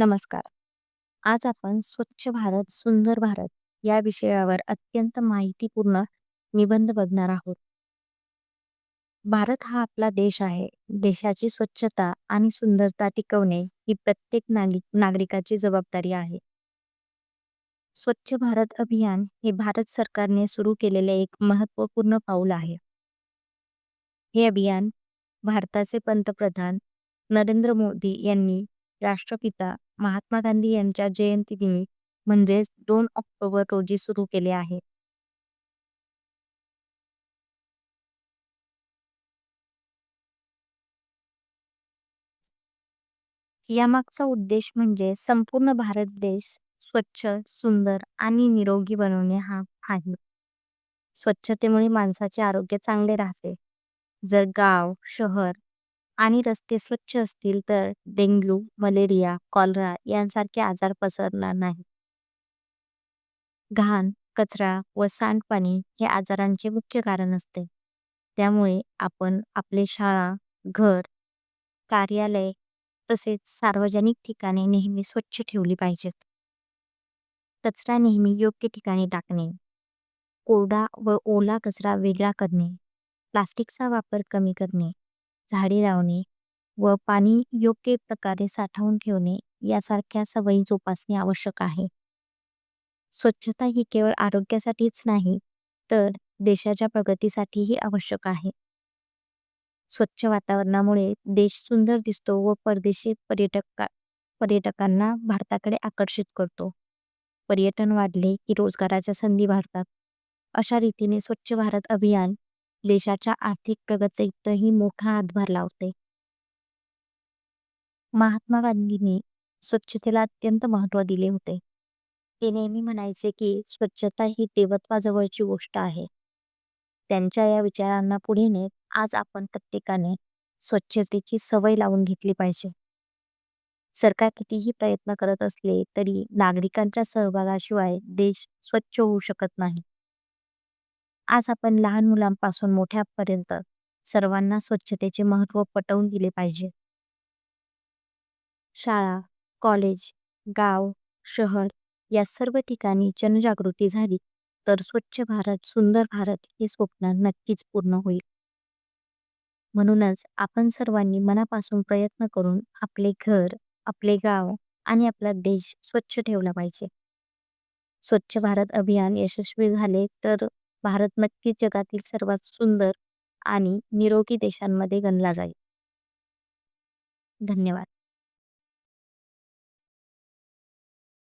नमस्कार. आज आपण स्वच्छ भारत, सुंदर भारत या विषयावर अत्यंत माहितीपूर्ण निबंध बघणार आहोत. भारत हा आपला देश आहे. देशाची स्वच्छता आणि सुंदरता टिकवणे ही प्रत्येक नागरिक नागरिकाची जबाबदारी आहे. स्वच्छ भारत अभियान हे भारत सरकारने सुरू केलेले एक महत्त्वपूर्ण पाऊल आहे. हे अभियान भारताचे पंतप्रधान नरेंद्र मोदी यांनी राष्ट्रपिता महात्मा गांधी यांच्या जयंतीदिनी म्हणजेच दोन ऑक्टोबर रोजी सुरू केले आहे. यामागचा उद्देश म्हणजे संपूर्ण भारत देश स्वच्छ, सुंदर आणि निरोगी बनवणे हा आहे. स्वच्छतेमुळे माणसाचे आरोग्य चांगले राहते. जर गाव, शहर आणि रस्ते स्वच्छ असतील तर डेंग्यू, मलेरिया, कॉलरा यांसारखे आजार पसरणार नाही. घाण, कचरा व सांडपाणी हे आजारांचे मुख्य कारण असते. त्यामुळे आपण आपले शाळा, घर, कार्यालय तसेच सार्वजनिक ठिकाणे नेहमी स्वच्छ ठेवली पाहिजेत. कचरा नेहमी योग्य ठिकाणी टाकणे, कोरडा व ओला कचरा वेगळा करणे, प्लास्टिकचा वापर कमी करणे, झाडे लावणे व पाणी योग्य प्रकारे साठवून ठेवणे यासारख्या सवयी जोपासणे आवश्यक आहे. स्वच्छता ही केवळ आरोग्यासाठीच नाही तर देशाच्या प्रगतीसाठीही आवश्यक आहे. स्वच्छ वातावरणामुळे देश सुंदर दिसतो व परदेशी पर्यटक पर्यटकांना भारताकडे आकर्षित करतो. पर्यटन वाढले की रोजगाराच्या संधी वाढतात. अशा रीतीने स्वच्छ भारत अभियान देशाच्या आर्थिक प्रगतीतही मोठा हातभार लावते. महात्मा गांधींनी स्वच्छतेला अत्यंत महत्त्व दिले होते. ते नेहमी म्हणायचे की स्वच्छता ही देवत्वाजवळची गोष्ट आहे. त्यांच्या या विचारांना पुढे नेत आज आपण प्रत्येकाने स्वच्छतेची सवय लावून घेतली पाहिजे. सरकार कितीही प्रयत्न करत असले तरी नागरिकांच्या सहभागाशिवाय देश स्वच्छ होऊ शकत नाही. आज आपण लहान मुलांपासून मोठ्यापर्यंत सर्वांना स्वच्छतेचे महत्त्व पटवून दिले पाहिजे. शाळा, कॉलेज, गाव, शहर या सर्व ठिकाणी जनजागृती झाली तर स्वच्छ भारत, सुंदर भारत हे स्वप्न नक्कीच पूर्ण होईल. म्हणूनच आपण सर्वांनी मनापासून प्रयत्न करून आपले घर, आपले गाव आणि आपला देश स्वच्छ ठेवला पाहिजे. स्वच्छ भारत अभियान यशस्वी झाले तर भारत नक्कीच जगातील सर्वात सुंदर आणि निरोगी देशांमध्ये गणला जाईल. धन्यवाद.